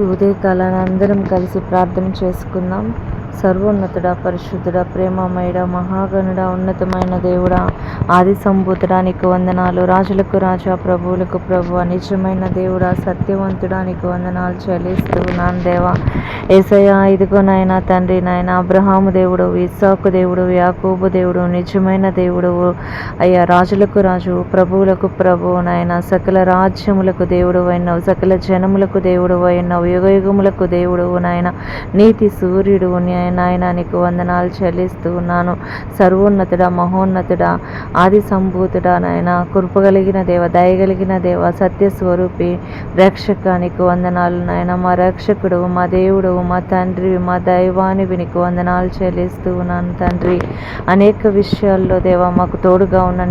ఈ ఉదయకాలాన్ని అందరం కలిసి ప్రార్థన చేసుకుందాం. సర్వోన్నతుడ పరిశుద్ధుడ ప్రేమమయుడ మహాగణుడ ఉన్నతమైన దేవుడా. ఆది సంభూతుడానికి వందనాలు. రాజులకు రాజా ప్రభువులకు ప్రభు నిజమైన దేవుడా సత్యవంతుడానికి వందనాలు చెల్లిస్తూ నాన్న దేవా. ఏసయ్య ఇదిగో నాయన తండ్రి నాయన అబ్రహాము దేవుడు ఇస్సాకు దేవుడు యాకూబు దేవుడు నిజమైన దేవుడు అయ్యా. రాజులకు రాజు ప్రభువులకు ప్రభు నాయన సకల రాజ్యములకు దేవుడు అయినవు సకల జనములకు దేవుడు అయినవు యుగ యుగములకు దేవుడు నాయన నీతి సూర్యుడు నాయన నీకు వందనాలు చెల్లిస్తూ ఉన్నాను. సర్వోన్నతుడ మహోన్నతుడ ఆది సంభూతుడ నాయన కృపగలిగిన దేవ దయగలిగిన దేవ సత్యస్వరూపి రక్షక నీకు వందనాలు నాయన. మా రక్షకుడు మా దేవుడు మా తండ్రి మా దైవానివి నీకు వందనాలు చెల్లిస్తూ ఉన్నాను తండ్రి. అనేక విషయాల్లో దేవ మాకు తోడుగా ఉన్న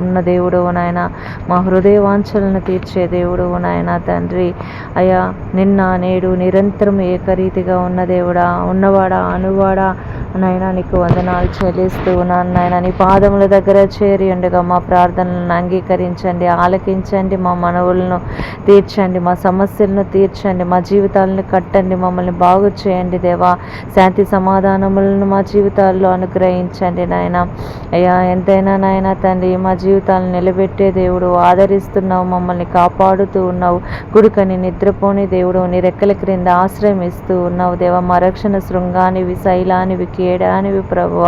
ఉన్న దేవుడు నాయన. మా హృదయ వాంఛలను తీర్చే దేవుడు నాయన తండ్రి. అయ్యా నిన్న నేడు నిరంతరం ఏకరీతిగా ఉన్న దేవుడా ఉన్నవాడా అనువాడా నాయన నీకు వందనాలు చెల్లిస్తూ ఉన్నాను నాయన. నీ పాదముల దగ్గర చేరి ఉండగా మా ప్రార్థనలను అంగీకరించండి ఆలకించండి మా మనవులను తీర్చండి మా సమస్యలను తీర్చండి మా జీవితాలను కట్టండి మమ్మల్ని బాగు చేయండి దేవా. శాంతి సమాధానములను మా జీవితాల్లో అనుగ్రహించండి నాయన. అయ్యా ఎంతైనా నాయన తండ్రి మా జీవితాలను నిలబెట్టే దేవుడు ఆదరిస్తున్నావు మమ్మల్ని కాపాడుతూ ఉన్నావు. గుడికని నిద్రపోని దేవుడు నీ రెక్కల క్రింద ఆశ్రయం ఇస్తూ ఉన్నావు దేవా. మా రక్షణ శృంగానివి శైలానివి ఏడానివి ప్రభువ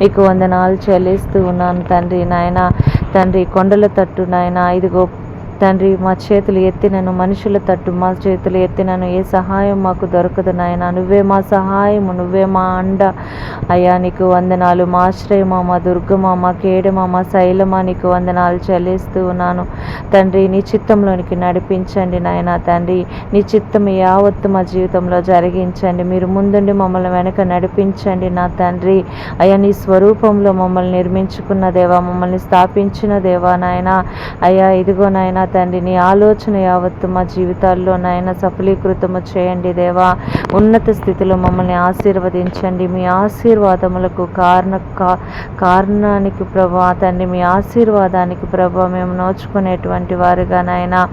నీకు వందనాలు చెల్లిస్తూ ఉన్నాను తండ్రి నాయన. తండ్రి కొండల తట్టు నాయన ఇదిగో తండ్రి మా చేతులు ఎత్తినను మనుషుల తట్టు మా చేతులు ఎత్తినను. ఏ సహాయం మాకు దొరకదు నాయన. నువ్వే మా సహాయము నువ్వే మా అండ. అయ్యా నీకు వందనాలు. మా ఆశ్రయమా మా దుర్గమా మా కేడమా మా శైలమా నీకు వందనాలు చెల్లిస్తూ ఉన్నాను. తండ్రి నీ చిత్తంలోనికి నడిపించండి నాయన తండ్రి. నీ చిత్తం యావత్తు మా జీవితంలో జరిగించండి. మీరు ముందుండి మమ్మల్ని వెనక నడిపించండి నా తండ్రి. అయ్యా నీ స్వరూపంలో మమ్మల్ని నిర్మించుకున్న దేవా మమ్మల్ని స్థాపించిన దేవా నాయన. అయ్యా ఇదిగో నాయన తండ్రి నీ ఆలోచన యావత్తు మా జీవితాల్లో నాయన సఫలీకృతము చేయండి దేవా. ఉన్నత స్థితిలో మమ్మల్ని ఆశీర్వదించండి. మీ ఆశీర్వాదములకు కారణ కారణానికి ప్రభా తండ్రి మీ ఆశీర్వాదానికి ప్రభా మేము నోచుకునేటువంటి వారుగా నాయన.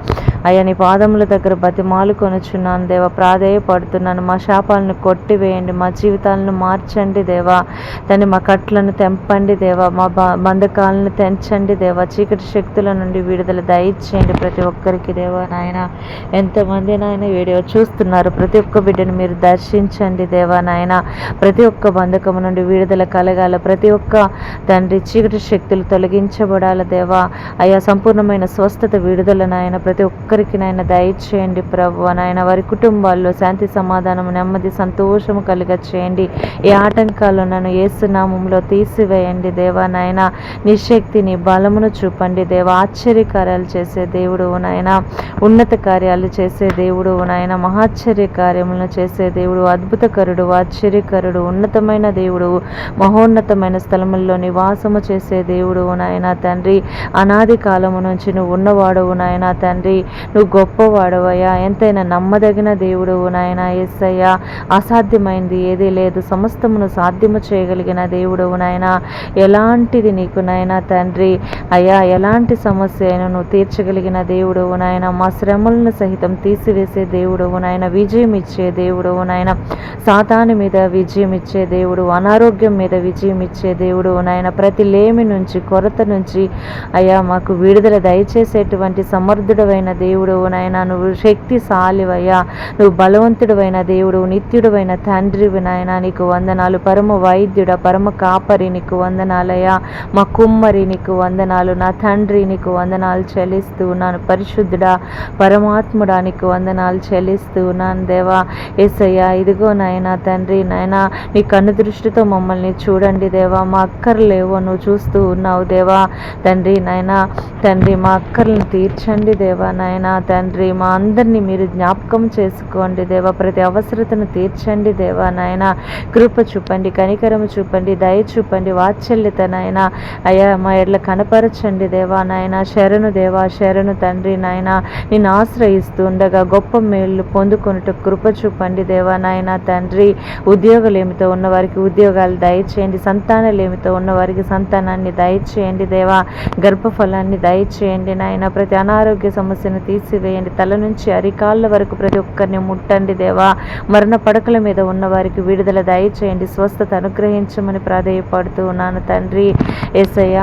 అయ్యా నీ పాదముల దగ్గర బతిమాలు కొనుచున్నాను దేవా. ప్రాధేయపడుతున్నాను. మా శాపాలను కొట్టివేయండి. మా జీవితాలను మార్చండి దేవా. తండ్రి మా కట్లను తెంపండి దేవా. మా బంధకాలను తెంచండి దేవా. చీకటి శక్తుల నుండి విడుదల దయచేయండి. ప్రతి ఒక్కరికి దేవా నాయన. ఎంతమంది నాయన వీడియో చూస్తున్నారు? ప్రతి ఒక్క బిడ్డను మీరు దర్శించండి దేవా నాయన. ప్రతి ఒక్క బంధకము నుండి విడుదల కలగాల. ప్రతి ఒక్క తండ్రి చీకటి శక్తులు తొలగించబడాల దేవా. అయ్యా సంపూర్ణమైన స్వస్థత విడుదల నాయన. ప్రతి ఒక్కరికి నాయన దయచేయండి ప్రభు నాయన. వారి కుటుంబాల్లో శాంతి సమాధానం నెమ్మది సంతోషము కలిగ చేయండి ఏ ఆటంకాలు నన్ను ఏసునామంలో తీసివేయండి దేవా నాయన. నీ శక్తిని బలమును చూపండి దేవా. ఆశ్చర్యకార్యాలు చేసే దేవుడు నాయన. ఉన్నత కార్యాలు చేసే దేవుడు నాయన. మహాశ్చర్య కార్యములను చేసే దేవుడు అద్భుతకరుడు ఆశ్చర్యకరుడు ఉన్నతమైన దేవుడు మహోన్నతమైన స్థలముల్లో నివాసము చేసే దేవుడు నాయన తండ్రి. అనాది కాలము నుంచి నువ్వు ఉన్నవాడవు నాయన తండ్రి. నువ్వు గొప్పవాడవయ్యా. ఎంతైనా నమ్మదగిన దేవుడు నాయన ఎస్సయ్యా అసాధ్యమైంది ఏదీ లేదు. సమస్తమును సాధ్యము చేయగలిగిన దేవుడు నాయన. ఎలాంటిది నీకు నాయన తండ్రి? అయ్యా ఎలాంటి సమస్య అయినా నువ్వు కలిగిన దేవుడు నాయన. మా శ్రమలను సహితం తీసివేసే దేవుడు నాయన. విజయం ఇచ్చే దేవుడు నాయన. సాతాను మీద విజయం ఇచ్చే దేవుడు అనారోగ్యం మీద విజయం ఇచ్చే దేవుడు నాయన. ప్రతి లేమి నుంచి కొరత నుంచి అయ్యా మాకు విడుదల దయచేసేటువంటి సమర్థుడవైన దేవుడు నాయన. నువ్వు శక్తిశాలివయ్యా. నువ్వు బలవంతుడవైన దేవుడు నిత్యుడవైన తండ్రి నాయన. నీకు వందనాలు. పరమ వైద్యుడ పరమ కాపరి నీకు వందనాలయ్యా. మా కుమ్మరి నీకు వందనాలు. నా తండ్రి నీకు వందనాలు చెల్లిస్తూ ఉన్నాను. పరిశుద్ధుడా పరమాత్ముడా నీకు వందనాలు చెల్లిస్తూ ఉన్నాను దేవా. ఏసయ్యా ఇదిగో నాయన తండ్రి నాయన నీ కన్ను దృష్టితో మమ్మల్ని చూడండి దేవా. మా అక్కర్లేవో నువ్వు చూస్తూ ఉన్నావు దేవా. తండ్రి నాయన తండ్రి మా అక్కర్లను తీర్చండి దేవా నాయన తండ్రి మా అందరినీ మీరు జ్ఞాపకం చేసుకోండి దేవా. ప్రతి అవసరతను తీర్చండి దేవా నాయన. కృప చూపండి కనికరము చూపండి దయ చూపండి వాత్సల్యత నాయన. అయ్యా మా ఎడ్ల కనపరచండి దేవా నాయన. శరణు దేవా శరణు మేరను తండ్రి నాయన నేను ఆశ్రయిస్తూ ఉండగా గొప్ప మేలు పొందుకొనుట కృప చూపండి దేవా నాయన తండ్రి. ఉద్యోగలేమితో ఉన్నవారికి ఉద్యోగాలు దయచేయండి సంతానలేమితో ఉన్నవారికి సంతానాన్ని దయచేయండి దేవా. గర్భఫలాన్ని దయచేయండి నాయన ప్రతి అనారోగ్య సమస్యను తీసివేయండి తల నుంచి అరికాళ్ళ వరకు ప్రతి ఒక్కరిని ముట్టండి దేవా. మరణ పడకల మీద ఉన్న వారికి విడుదల దయచేయండి స్వస్థత అనుగ్రహించమని ప్రాధేయపడుతూ ఉన్నాను తండ్రి. ఏసయ్య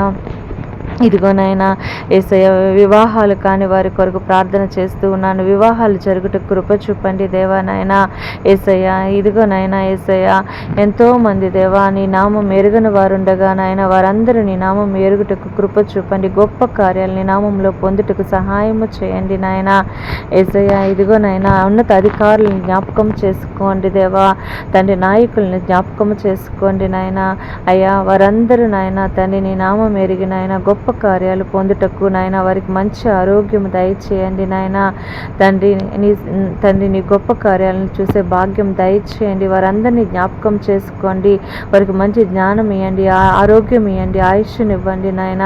ఇదిగోనైనా ఏసయ్య వివాహాలు కాని వారి కొరకు ప్రార్థన చేస్తూ ఉన్నాను. వివాహాలు జరుగుట కృప చూపండి దేవా నాయన. ఏసయ్య ఇదిగోనైనా ఏసయ్య ఎంతోమంది దేవా నీ నామం ఎరుగని వారుండగా నాయన. వారందరూ నీ నామం ఎరుగుటకు కృప చూపండి. గొప్ప కార్యాలు నీ నామంలో పొందుటకు సహాయము చేయండి నాయన. ఏసయ్య ఇదిగోనైనా ఉన్నత అధికారులను జ్ఞాపకం చేసుకోండి దేవా. తండ్రి నాయకుల్ని జ్ఞాపకం చేసుకోండి నాయన. అయ్యా వారందరూ నాయన తండ్రి నీ నామం ఎరిగి గొప్ప గొప్ప కార్యాలు పొందుటకు నాయన వారికి మంచి ఆరోగ్యం దయచేయండి నాయన. తండ్రి నీ తండ్రి నీ గొప్ప కార్యాలను చూసే భాగ్యం దయచేయండి. వారందరినీ జ్ఞాపకం చేసుకోండి. వారికి మంచి జ్ఞానం ఇవ్వండి ఆరోగ్యం ఇవ్వండి ఆయుష్నివ్వండి నాయన.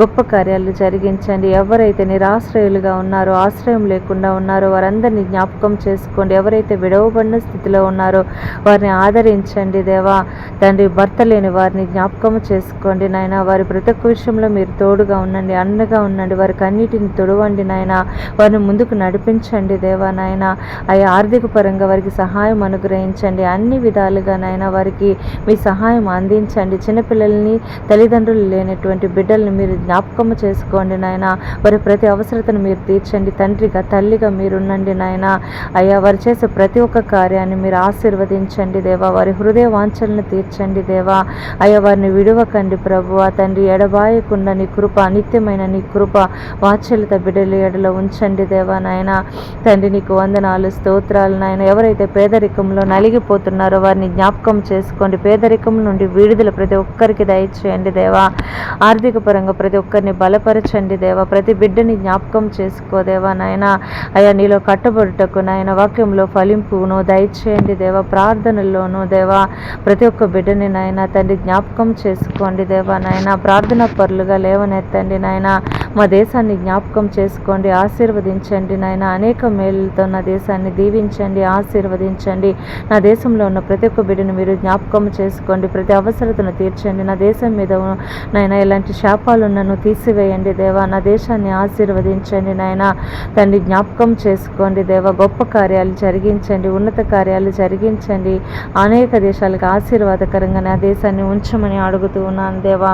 గొప్ప కార్యాలు జరిగించండి. ఎవరైతే నిరాశ్రయులుగా ఉన్నారో ఆశ్రయం లేకుండా ఉన్నారో వారందరినీ జ్ఞాపకం చేసుకోండి. ఎవరైతే విడవబడిన స్థితిలో ఉన్నారో వారిని ఆదరించండి దేవా. తండ్రి భర్త లేని వారిని జ్ఞాపకం చేసుకోండి నాయన. వారి ప్రతి విషయంలో మీరు తోడుగా ఉండండి అండగా ఉండండి. వారికి అన్నిటిని తొడవండి నాయన. వారిని ముందుకు నడిపించండి దేవా నాయన. అవి ఆర్థిక పరంగా వారికి సహాయం అనుగ్రహించండి. అన్ని విధాలుగా నాయన వారికి మీ సహాయం అందించండి. చిన్నపిల్లల్ని తల్లిదండ్రులు లేనటువంటి బిడ్డల్ని మీరు జ్ఞాపకం చేసుకోండి నాయన. వారి ప్రతి అవసరతను మీరు తీర్చండి. తండ్రిగా తల్లిగా మీరుండండి నాయన. అయ్యా వారు చేసే ప్రతి ఒక్క కార్యాన్ని మీరు ఆశీర్వదించండి దేవా. వారి హృదయ వాంఛలను తీర్చండి దేవా. అయ్యా వారిని విడవకండి ప్రభు. తండ్రి ఎడబాయకుండా నీ కృప నిత్యమైన నీ కృప వాత్సల్యత బిడ్డల ఎడలో ఉంచండి దేవా నాయన. తండ్రి నీకు వందనాలు స్తోత్రాలు నాయన. ఎవరైతే పేదరికంలో నలిగిపోతున్నారో వారిని జ్ఞాపకం చేసుకోండి. పేదరికం నుండి విడుదల ప్రతి ఒక్కరికి దయచేయండి దేవా. ఆర్థిక పరంగా ప్రతి ఒక్కరిని బలపరచండి దేవా. ప్రతి బిడ్డని జ్ఞాపకం చేసుకో దేవా నాయన. అయ్యా నీలో కట్టబడుటకు నాయన వాక్యంలో ఫలింపును దయచేయండి దేవా. ప్రార్థనల్లోనూ దేవా ప్రతి ఒక్క బిడ్డని నాయన తండ్రి జ్ఞాపకం చేసుకోండి దేవా నాయన. ప్రార్థన పరులుగా లేవనెత్తండి నాయన. మా దేశాన్ని జ్ఞాపకం చేసుకోండి ఆశీర్వదించండి నాయన. అనేక మేలులతో నా దేశాన్ని దీవించండి ఆశీర్వదించండి. నా దేశంలో ఉన్న ప్రతి ఒక్క బిడ్డను మీరు జ్ఞాపకం చేసుకోండి ప్రతి అవసరతను తీర్చండి. నా దేశం మీద నాయన ఇలాంటి శాపాలు నన్ను తీసివేయండి దేవా. నా దేశాన్ని ఆశీర్వదించండి నాయన. తండ్రి జ్ఞాపకం చేసుకోండి దేవా. గొప్ప కార్యాలు జరిగించండి ఉన్నత కార్యాలు జరిగించండి. అనేక దేశాలకు ఆశీర్వాదకరంగా నా దేశాన్ని ఉంచమని అడుగుతూ ఉన్నాను దేవా.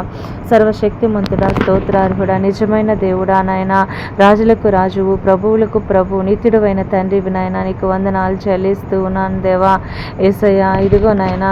సర్వశక్తిమంతుడా స్తోత్రార్హుడా నిజమైన దేవుడా నాయన రాజులకు రాజువు ప్రభువులకు ప్రభు నిత్యుడువైన తండ్రి నాయన నీకు వందనాలు చెల్లిస్తూ ఉన్నాను దేవా. ఏసయ్యా ఇదిగో నాయన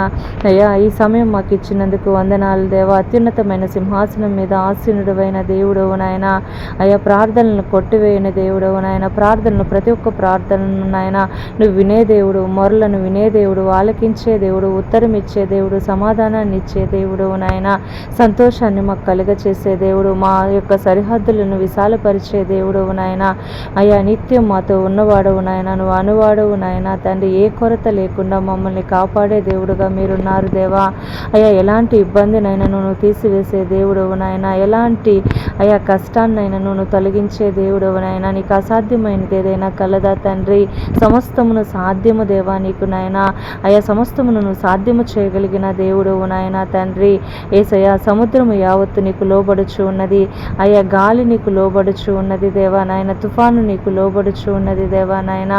అయ్యా ఈ సమయం మాకు ఇచ్చినందుకు వందనాలు దేవా. అత్యున్నతమైన సింహాసనం మీద ఆసీనుడువైన దేవుడవు నాయన. అయ్యా ప్రార్థనలను కొట్టివేయని దేవుడవు నాయన. ప్రార్థనలు ప్రతి ఒక్క ప్రార్థనను నాయన నువ్వు వినే దేవుడు మొరలను వినే దేవుడు ఆలకించే దేవుడు ఉత్తరం ఇచ్చే దేవుడు సమాధానాన్ని ఇచ్చే దేవుడు నాయన. సంతోషాన్ని మాకు కలుగచేసే దేవుడు దేవుడు మా యొక్క సరిహద్దులను విశాలపరిచే దేవుడు నాయన. అయ్యా నిత్యం మాతో ఉన్నవాడవు నాయన. నువ్వు అనువాడవు నాయన. తండ్రి ఏ కొరత లేకుండా మమ్మల్ని కాపాడే దేవుడుగా మీరున్నారు దేవా. అయ్యా ఎలాంటి ఇబ్బందినైనా నువ్వు తీసివేసే దేవుడు నాయన. ఎలాంటి అయ్యా కష్టాన్నైనా నువ్వు తొలగించే దేవుడు నాయన. నీకు అసాధ్యమైనది ఏదైనా కలదా తండ్రి. సమస్తమును సాధ్యము దేవా నీకు నాయన. అయ్యా సమస్తమును నువ్వు సాధ్యము చేయగలిగిన దేవుడు నాయన తండ్రి. ఏసయ్యా సముద్రము యావత్తు నీకు లోబడుచు ఉన్నది అయ్యా గాలి నీకు లోబడుచు ఉన్నది దేవా నాయన తుఫాను నీకు లోబడుచు ఉన్నది దేవా నాయన.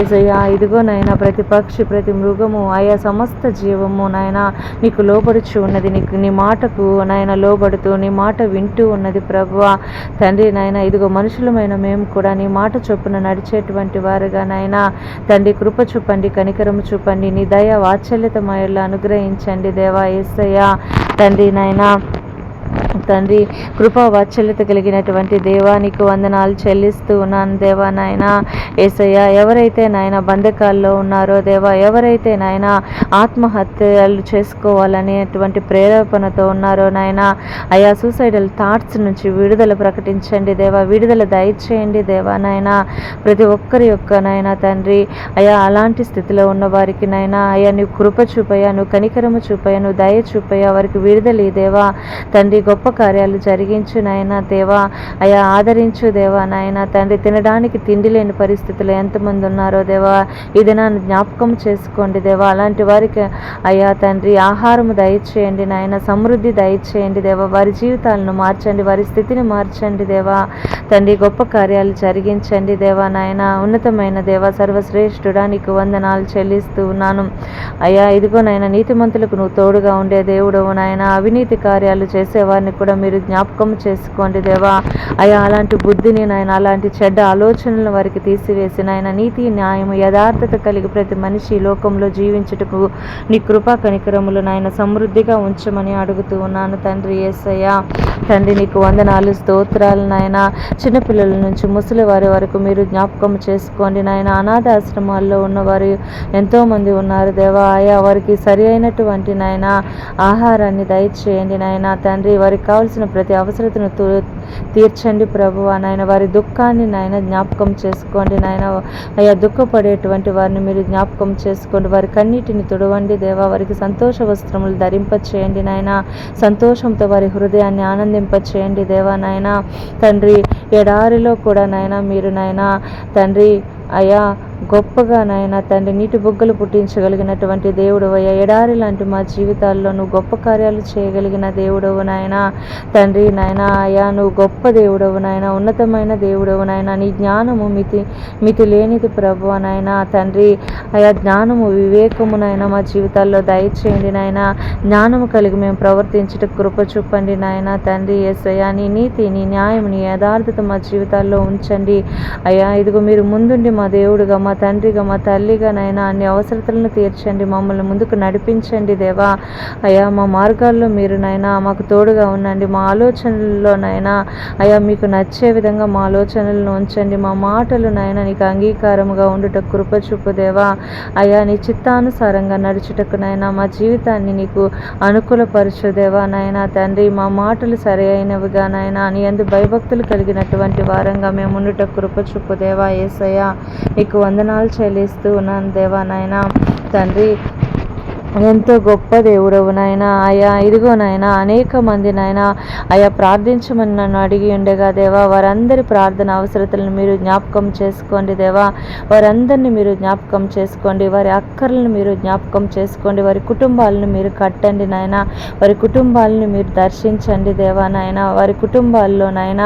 ఏసయ్యా ఇదిగో నాయన ప్రతి పక్షి ప్రతి మృగము ఆయా సమస్త జీవము నాయన నీకు లోబడుచు ఉన్నది. నీకు నీ మాటకు నాయన లోబడుతూ నీ మాట వింటూ ఉన్నది ప్రభువ. తండ్రి నాయన ఇదిగో మనుషులమైన మేము కూడా నీ మాట చొప్పున నడిచేటువంటి వారుగా నాయన. తండ్రి కృప చూపండి కనికరము చూపండి నీ దయ వాత్సల్యత అనుగ్రహించండి దేవా ఏసయ్య. తండ్రి నాయన తండ్రి కృపా వాత్సల్యత కలిగినటువంటి దేవానికి వందనాలు చెల్లిస్తూ ఉన్నాను దేవా నాయన. ఏసయ్య ఎవరైతే నాయన బంధకాల్లో ఉన్నారో దేవా ఎవరైతే నాయన ఆత్మహత్యలు చేసుకోవాలనేటువంటి ప్రేరేపణతో ఉన్నారో నాయన అయా సూసైడల్ థాట్స్ నుంచి విడుదల ప్రకటించండి దేవా విడుదల దయచేయండి దేవా నాయన. ప్రతి ఒక్కరి యొక్క నాయన తండ్రి అయా అలాంటి స్థితిలో ఉన్న వారికి నాయన అయా నువ్వు కృప చూపయ్యా నువ్వు కనికరము చూపయ్యా నువ్వు దయ చూపయ్యా వారికి విడుదల దేవా. తండ్రి తండ్రి గొప్ప కార్యాలు జరిగించు నాయన దేవా. అయా ఆదరించు దేవా నాయన. తండ్రి తినడానికి తిండి లేని పరిస్థితులు ఎంతమంది ఉన్నారో దేవా. ఇది నన్ను జ్ఞాపకం చేసుకోండి దేవా. అలాంటి వారికి అయ్యా తండ్రి ఆహారము దయచేయండి నాయన. సమృద్ధి దయచేయండి దేవా. వారి జీవితాలను మార్చండి వారి స్థితిని మార్చండి దేవా. తండ్రి గొప్ప కార్యాలు జరిగించండి దేవా నాయన. ఉన్నతమైన దేవా సర్వశ్రేష్ఠుడా నీకు వందనాలు చెల్లిస్తూ ఉన్నాను. అయ్యా ఇదిగో నాయన నీతిమంతులకు నువ్వు తోడుగా ఉండే దేవుడవు నాయన. అవినీతి కార్యాలు చేసే వారిని కూడా మీరు జ్ఞాపకం చేసుకోండి దేవా. అయ్యా అలాంటి బుద్ధిని నాయన అలాంటి చెడ్డ ఆలోచనలను వారికి తీసివేసి నాయన నీతి న్యాయం యథార్థత కలిగి ప్రతి మనిషి లోకంలో జీవించుటకు నీ కృపా కనికరములు నాయన సమృద్ధిగా ఉంచమని అడుగుతూ ఉన్నాను తండ్రి యేసయ్య తండ్రి నీకు వందనాలు స్తోత్రాలు నాయన. చిన్నపిల్లల నుంచి ముసలి వారి వరకు మీరు జ్ఞాపకం చేసుకోండి నాయన. అనాథ ఆశ్రమాల్లో ఉన్నవారు ఎంతోమంది ఉన్నారు దేవా. ఆయా వారికి సరి అయినటువంటి నాయన ఆహారాన్ని దయచేయండి నాయన. తండ్రి వారికి కావాల్సిన ప్రతి అవసరతను తీర్చండి ప్రభు. నాయన వారి దుఃఖాన్ని నాయన జ్ఞాపకం చేసుకోండి. నాయన అయ్యా దుఃఖపడేటువంటి వారిని మీరు జ్ఞాపకం చేసుకోండి. వారి కన్నీటిని తుడవండి. దేవా వారికి సంతోష వస్త్రములు ధరింపచేయండి. నాయన సంతోషంతో వారి హృదయాన్ని ఆనందింప చేయండి దేవా నాయన తండ్రి ఎడారిలో కూడా నాయన మీరు నాయన తండ్రి అయ్యా గొప్పగా నాయన తండ్రి నీటి బుగ్గలు పుట్టించగలిగినటువంటి దేవుడు అయ్యా. ఎడారి లాంటి మా జీవితాల్లో నువ్వు గొప్ప కార్యాలు చేయగలిగిన దేవుడవు నాయన. తండ్రి నాయన అయ్యా నువ్వు గొప్ప దేవుడవు నాయన. ఉన్నతమైన దేవుడవు నాయన. నీ జ్ఞానము మితి మితి లేనిది ప్రభు నాయన. తండ్రి అయా జ్ఞానము వివేకము నాయన మా జీవితాల్లో దయచేయండి నాయన. జ్ఞానము కలిగి మేము ప్రవర్తించట కృప చూపండి నాయన. తండ్రి ఏసయ్యా నీ నీతి నీ న్యాయం నీ యథార్థత మా జీవితాల్లో ఉంచండి. అయ్యా ఇదిగో మీరు ముందుండి మా దేవుడుగా మా తండ్రిగా మా తల్లిగా నైనా అన్ని అవసరతలను తీర్చండి మమ్మల్ని ముందుకు నడిపించండి దేవా. అయ్యా మా మార్గాల్లో మీరు నైనా మాకు తోడుగా ఉండండి. మా ఆలోచనల్లో నాయన అయ్యా మీకు నచ్చే విధంగా మా ఆలోచనలను ఉంచండి. మా మాటలు నాయన నీకు అంగీకారముగా ఉండుట కృప చూపు దేవా. అయ్యా నీ చిత్తానుసారంగా నడుచుటకు మా జీవితాన్ని నీకు అనుకూలపరచు దేవా నాయనా. తండ్రి మా మాటలు సరి అయినవిగా నాయనా నీ అందు భయభక్తులు కలిగినటువంటి వారంగా మేము ఉండుట కృప చూపు దేవా. ఏసయ్యా నీకు వందనాలు చెల్లిస్తూ ఉన్నాను దేవా నాయన. తండ్రి ఎంతో గొప్ప దేవుడవు నాయన ఆయా ఇదిగో నాయన అనేక మంది నాయన ఆయా ప్రార్థించమని నన్ను అడిగి ఉండగా దేవా వారందరి ప్రార్థన అవసరతలను మీరు జ్ఞాపకం చేసుకోండి దేవా. వారందరిని మీరు జ్ఞాపకం చేసుకోండి వారి అక్కర్లను మీరు జ్ఞాపకం చేసుకోండి వారి కుటుంబాలను మీరు కట్టండి నాయన. వారి కుటుంబాలను మీరు దర్శించండి దేవా నాయన. వారి కుటుంబాల్లో నాయన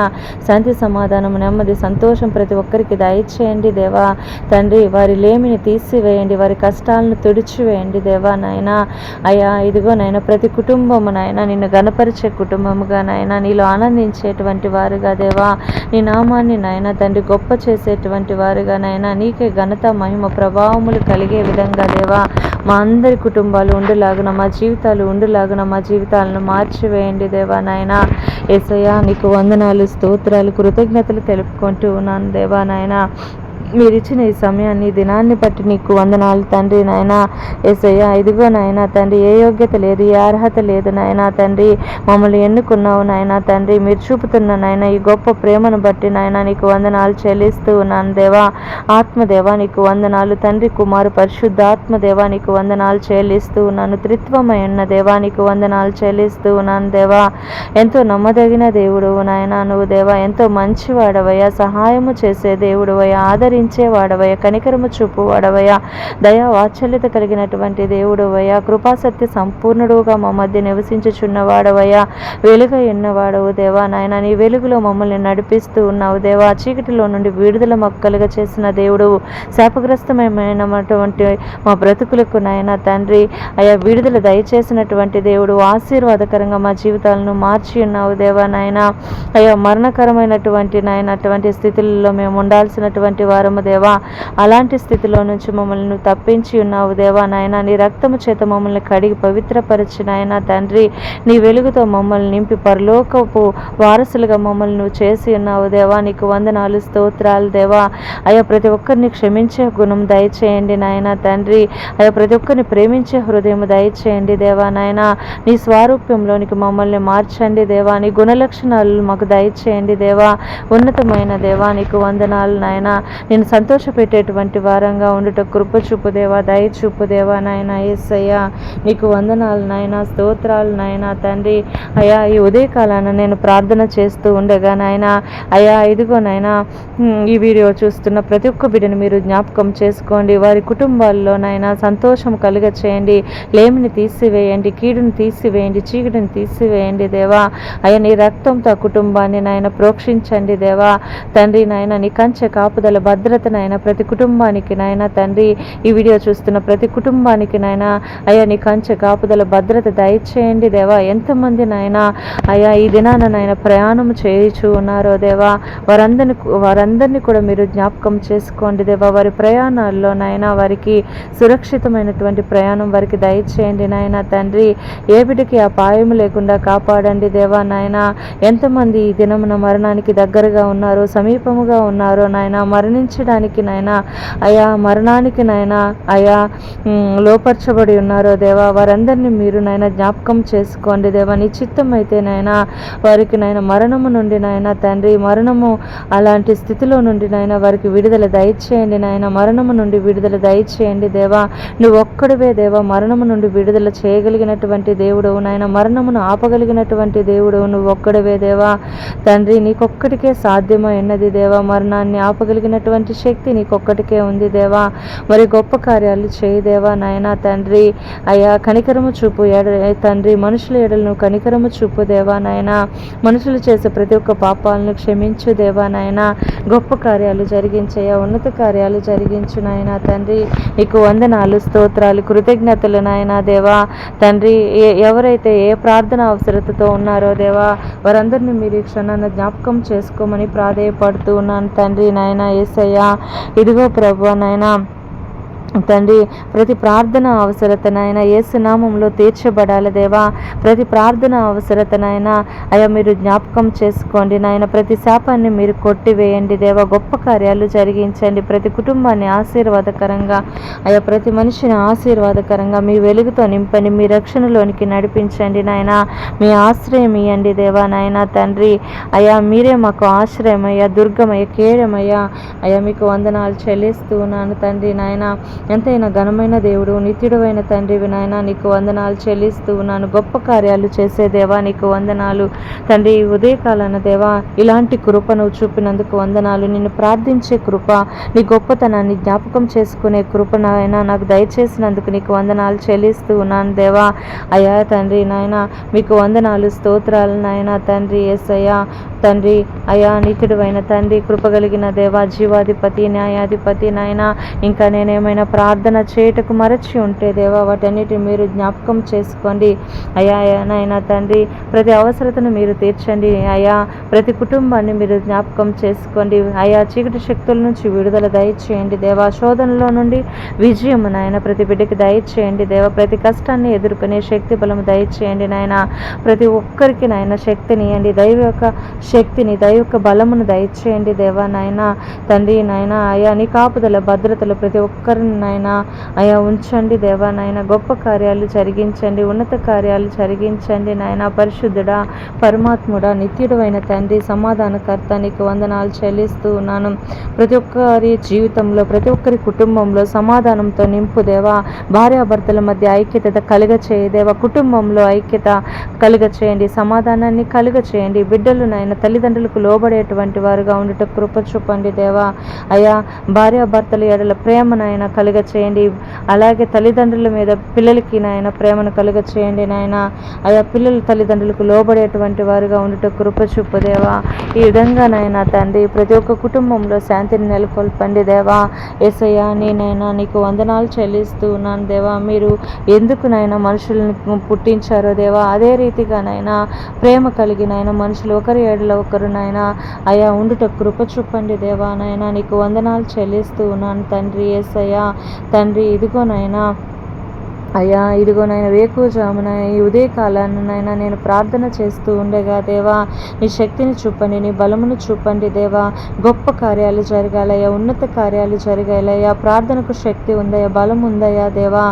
శాంతి సమాధానం నెమ్మది సంతోషం ప్రతి ఒక్కరికి దయచేయండి దేవా. తండ్రి వారి లేమిని తీసివేయండి వారి కష్టాలను తుడిచివేయండి దేవా నాయన. అయ్యా ఇదిగో నాయన ప్రతి కుటుంబము నాయన నిన్ను గణపరిచే కుటుంబముగా నాయన నీలో ఆనందించేటువంటి వారుగా దేవా నీ నామాన్ని నాయన తండ్రి గొప్ప చేసేటువంటి వారుగా నాయన నీకే ఘనత మహిమ ప్రభావములు కలిగే విధంగా దేవా మా అందరి కుటుంబాలు ఉండులాగున మా జీవితాలు ఉండులాగున మా జీవితాలను మార్చివేయండి దేవా నాయన. ఏసయ్యా నీకు వందనాలు స్తోత్రాలు కృతజ్ఞతలు తెలుపుకుంటూ ఉన్నాను దేవా నాయన. మీరు ఇచ్చిన ఈ సమయాన్ని దినాన్ని బట్టి నీకు వందనాలు తండ్రి నాయన. ఏసయ్య ఇదిగో నాయన తండ్రి ఏ యోగ్యత లేదు ఏ అర్హత లేదు నాయన తండ్రి. మమ్మల్ని ఎన్నుకున్నావు నాయన తండ్రి. మీరు చూపుతున్న నాయన ఈ గొప్ప ప్రేమను బట్టి నాయన నీకు వందనాలు చెల్లిస్తూ ఉన్నాను దేవా. ఆత్మదేవా నీకు వందనాలు తండ్రి. కుమారు పరిశుద్ధాత్మ దేవా నీకు వందనాలు చెల్లిస్తూ ఉన్నాను. త్రిత్వమై ఉన్న దేవా నీకు వందనాలు చెల్లిస్తూ ఉన్నాను దేవా. ఎంతో నమ్మదగిన దేవుడు నాయన నువ్వు దేవా. ఎంతో మంచివాడవయ్యా. సహాయము చేసే దేవుడవయ్యా. ఆదరి వాడవయ కనికరము చూపు వాడవయ దయా వాత్సల్యత కలిగినటువంటి దేవుడవయ కృపాసత్య సంపూర్ణుడుగా మా మధ్య నివసించుచున్న వాడవయ వెలుగ ఉన్నవాడవు దేవా నాయన నీ వెలుగులో మమ్మల్ని నడిపిస్తూ ఉన్నావు దేవా. చీకటిలో నుండి విడుదల మొక్కలుగా చేసిన దేవుడు శాపగ్రస్తమైనటువంటి మా బ్రతుకులకు నాయన తండ్రి. అయా విడుదల దయచేసినటువంటి దేవుడు ఆశీర్వాదకరంగా మా జీవితాలను మార్చి ఉన్నావు దేవా నాయన. అయ్యా మరణకరమైనటువంటి నాయన అటువంటి స్థితులలో మేము ఉండాల్సినటువంటి వారు వారము దేవా. అలాంటి స్థితిలో నుంచి మమ్మల్ని తప్పించి ఉన్నావు దేవా. నాయన నీ రక్తము చేత మమ్మల్ని కడిగి పవిత్రపరిచి నాయన తండ్రి. నీ వెలుగుతో మమ్మల్ని నింపి పరలోకపు వారసులుగా మమ్మల్ని నువ్వు చేసి ఉన్నావు దేవా. నీకు వందనాలు స్తోత్రాలు దేవా. అయ్యా ప్రతి ఒక్కరిని క్షమించే గుణం దయచేయండి నాయన తండ్రి. అయ్యా ప్రతి ఒక్కరిని ప్రేమించే హృదయం దయచేయండి దేవా నాయన. నీ స్వారూప్యంలోనికి మమ్మల్ని మార్చండి దేవా. నీ గుణలక్షణాలు మాకు దయచేయండి దేవా. ఉన్నతమైన దేవా నీకు వందనాలు నాయన. నీ నేను సంతోషపెట్టేటువంటి వారంగా ఉండుట కృప చూపుదేవా దయ చూపుదేవా నాయన ఏసయ్యా నీకు వందనాలు నాయన స్తోత్రాలు నాయన తండ్రి. అయ్యా ఈ ఉదయకాలాన నేను ప్రార్థన చేస్తూ ఉండగా నాయన అయ్యా ఇదిగో నాయన ఈ వీడియో చూస్తున్న ప్రతి ఒక్క బిడ్డను మీరు జ్ఞాపకం చేసుకోండి. వారి కుటుంబాల్లో నాయన సంతోషం కలుగ చేయండి లేమిని తీసివేయండి కీడుని తీసివేయండి చీకటిని తీసివేయండి దేవా. అయ్యా నీ రక్తంతో కుటుంబాన్ని నాయన ప్రోక్షించండి దేవా. తండ్రి నాయన నీ కంచె కాపుదల భద్రత నాయన ప్రతి కుటుంబానికి నాయన తండ్రి ఈ వీడియో చూస్తున్న ప్రతి కుటుంబానికి నాయన అయ్యా నీ కంచె కాపుదల భద్రత దయచేయండి దేవా. ఎంతమంది నాయన అయ్యా ఈ దినాన నాయన ప్రయాణం చేయించు ఉన్నారో దేవా వారందరిని వారందరినీ కూడా మీరు జ్ఞాపకం చేసుకోండి దేవా. వారి ప్రయాణాల్లో నాయన వారికి సురక్షితమైనటువంటి ప్రయాణం వారికి దయచేయండి నాయన తండ్రి. ఏ బిడ్డకి ఆ లేకుండా కాపాడండి దేవా నాయన. ఎంతమంది ఈ దినమున మరణానికి దగ్గరగా ఉన్నారో సమీపముగా ఉన్నారో నాయన రక్షించడానికి నాయన అయా మరణానికి నాయన అయా లోపరచబడి ఉన్నారో దేవా వారందరినీ మీరు నాయన జ్ఞాపకం చేసుకోండి దేవా. నీ చిత్తం అయితే నాయన వారికి నాయన మరణము నుండి నాయన తండ్రి మరణము అలాంటి స్థితిలో నుండి నాయన వారికి విడుదల దయచేయండి నాయన. మరణము నుండి విడుదల దయచేయండి దేవా. నువ్వు ఒక్కడివే దేవా మరణము నుండి విడుదల చేయగలిగినటువంటి దేవుడు నాయన. మరణమును ఆపగలిగినటువంటి దేవుడు నువ్వు ఒక్కడివే దేవా. తండ్రి నీకొక్కడికే సాధ్యమైనది దేవా. మరణాన్ని ఆపగలిగినటువంటి శక్తి నీకొక్కటికే ఉంది దేవా. మరి గొప్ప కార్యాలు చేయదేవా నాయన తండ్రి. అయ్యా కనికరము చూపు ఎడ తండ్రి మనుషుల ఎడలను కనికరము చూపు దేవా నాయన. మనుషులు చేసే ప్రతి ఒక్క పాపాలను క్షమించు దేవా నాయన. గొప్ప కార్యాలు జరిగించయ్యా ఉన్నత కార్యాలు జరిగించు నాయన తండ్రి. నీకు వందనాలు స్తోత్రాలు కృతజ్ఞతలు నాయన దేవా. తండ్రి ఎవరైతే ఏ ప్రార్థన అవసరతతో ఉన్నారో దేవా వారందరినీ మీరు క్షణాన్ని జ్ఞాపకం చేసుకోమని ప్రాధేయపడుతూ ఉన్నాను తండ్రి నాయన. ఏసయ్యా ఇదిగో ప్రభు నాయనా. తండ్రి ప్రతి ప్రార్థన అవసరతనైనా ఏసునామంలో తీర్చబడాలి దేవా. ప్రతి ప్రార్థన అవసరతనైనా అయ్యా మీరు జ్ఞాపకం చేసుకోండి నాయన. ప్రతి శాపాన్ని మీరు కొట్టివేయండి దేవా. గొప్ప కార్యాలు జరిగించండి ప్రతి కుటుంబాన్ని ఆశీర్వాదకరంగా. అయ్యా ప్రతి మనిషిని ఆశీర్వాదకరంగా మీ వెలుగుతో నింపండి మీ రక్షణలోనికి నడిపించండి నాయన. మీ ఆశ్రయం ఇవ్వండి దేవా నాయన తండ్రి. అయ్యా మీరే మాకు ఆశ్రయమయ్యా దుర్గమయ్య కేడమయ్యా అయ్యా మీకు వందనాలు చెల్లిస్తూ ఉన్నాను తండ్రి నాయన. ఎంతైనా ఘనమైన దేవుడు నిత్యుడమైన తండ్రి నాయన నీకు వందనాలు చెల్లిస్తూ ఉన్నాను. గొప్ప కార్యాలు చేసే దేవా నీకు వందనాలు. తండ్రి ఉదయకాలన దేవా ఇలాంటి కృపను చూపినందుకు వందనాలు. నిన్ను ప్రార్థించే కృప నీ గొప్పతనాన్ని జ్ఞాపకం చేసుకునే కృప నాయన నాకు దయచేసినందుకు నీకు వందనాలు చెల్లిస్తూ ఉన్నాను దేవా. అయ్యా తండ్రి నాయన మీకు వందనాలు స్తోత్రాలు నాయన తండ్రి ఎస్ అయ్యా తండ్రి అయా నిత్యుడు తండ్రి కృపగలిగిన దేవా జీవ జీవాధిపతి న్యాయాధిపతి నాయన ఇంకా నేనేమైనా ప్రార్థన చేయటకు మరచి ఉంటే దేవా వాటన్నిటిని మీరు జ్ఞాపకం చేసుకోండి. అయా నాయన తండ్రి ప్రతి అవసరతను మీరు తీర్చండి. అయా ప్రతి కుటుంబాన్ని మీరు జ్ఞాపకం చేసుకోండి. అయా చీకటి శక్తుల నుంచి విడుదల దయచేయండి. దేవా శోధనలో నుండి విజయం నాయన ప్రతి బిడ్డకి దయచేయండి. దేవ ప్రతి కష్టాన్ని ఎదుర్కొనే శక్తి బలము దయచేయండి నాయన. ప్రతి ఒక్కరికి నాయన శక్తిని ఇవ్వండి దైవ యొక్క శక్తిని దైవ యొక్క బలమును దయచేయండి దేవా నాయన. తండ్రి నాయన. అయా నీ కాపుదల భద్రతలు ప్రతి ఒక్కరిని నాయన. అయా ఉంచండి దేవా నాయన. గొప్ప కార్యాలు జరిగించండి ఉన్నత కార్యాలు జరిగించండి నాయన. పరిశుద్ధుడా పరమాత్ముడా నిత్యుడు అయిన తండ్రి సమాధానకర్త నీకు వందనాలు చెల్లిస్తూ ఉన్నాను. ప్రతి ఒక్కరి జీవితంలో ప్రతి ఒక్కరి కుటుంబంలో సమాధానంతో నింపు దేవా. భార్యాభర్తల మధ్య ఐక్యత కలుగ చేయదేవా కుటుంబంలో ఐక్యత కలుగ చేయండి సమాధానాన్ని కలుగ చేయండి. బిడ్డలు నాయన తల్లిదండ్రులకు లోబడేటువంటి వారుగా ఉండట కృప చూపండి దేవా. అయా భార్యాభర్తల ఎడల ప్రేమనైనా కలుగ చేయండి. అలాగే తల్లిదండ్రుల మీద పిల్లలకి నాయన ప్రేమను కలుగ చేయండి నాయన. అయా పిల్లల తల్లిదండ్రులకు లోబడేటువంటి వారుగా ఉండుట కృప చూపుదేవా ఈ విధంగా నాయన తండ్రి ప్రతి ఒక్క కుటుంబంలో శాంతిని నెలకొల్పండి దేవా. ఎసయ్యా నేనైనా నీకు వందనాలు చెల్లిస్తూ ఉన్నాను దేవా. మీరు ఎందుకు నాయన మనుషులను పుట్టించారో దేవా. అదే రీతిగా నాయన ప్రేమ కలిగిన మనుషులు ఒకరి ఏడలో ఒకరు నాయన. అయా ఉండుట కృప చూపండి దేవా నాయన. నీకు వందనాలు చెల్లిస్తూ ఉన్నాను తండ్రి ఎస్ తండ్రి ఇదిగో నాయన అయ్యా ఇదిగో నాయన వేకువజామున ఈ ఉదయకాలాన్ని నాయన నేను ప్రార్థన చేస్తూ ఉండగా దేవా నీ శక్తిని చూపండి నీ బలమును చూపండి దేవా. గొప్ప కార్యాలు జరగాలయ్యా ఉన్నత కార్యాలు జరగాలయ్యా. ప్రార్థనకు శక్తి ఉందయ్యా బలం ఉందయ్యా దేవా.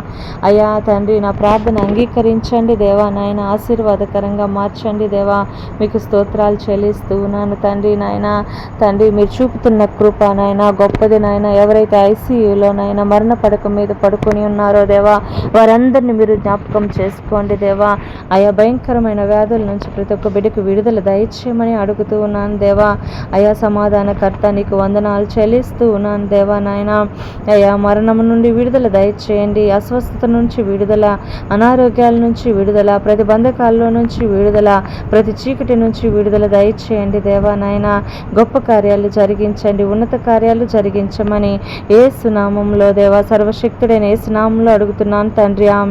అయ్యా తండ్రి నా ప్రార్థన అంగీకరించండి దేవా నాయన ఆశీర్వాదకరంగా మార్చండి దేవా. మీకు స్తోత్రాలు చెల్లిస్తూ ఉన్నాను తండ్రి నాయన. తండ్రి మీరు చూపుతున్న కృప నాయన గొప్పది నాయన. ఎవరైతే ఐసీయూలో నాయన మరణ పడక మీద పడుకొని ఉన్నారో దేవా వారందరిని మీరు జ్ఞాపకం చేసుకోండి దేవా. ఆయా భయంకరమైన వ్యాధుల నుంచి ప్రతి ఒక్క బిడ్డకు విడుదల దయచేయమని అడుగుతూ ఉన్నాను దేవా. అయా సమాధానకర్త నీకు వందనాలు చెల్లిస్తూ ఉన్నాను దేవా నాయన. అయా మరణం నుండి విడుదల దయచేయండి. అస్వస్థత నుంచి విడుదల అనారోగ్యాల నుంచి విడుదల ప్రతి బంధకాల్లో నుంచి విడుదల ప్రతి చీకటి నుంచి విడుదల దయచేయండి దేవా నాయన. గొప్ప కార్యాలు జరిగించండి ఉన్నత కార్యాలు జరిగించమని ఏ సునామంలో దేవా సర్వశక్తుడైన ఏ సునామంలో అడుగుతున్నాను తండ్రి. دریا میں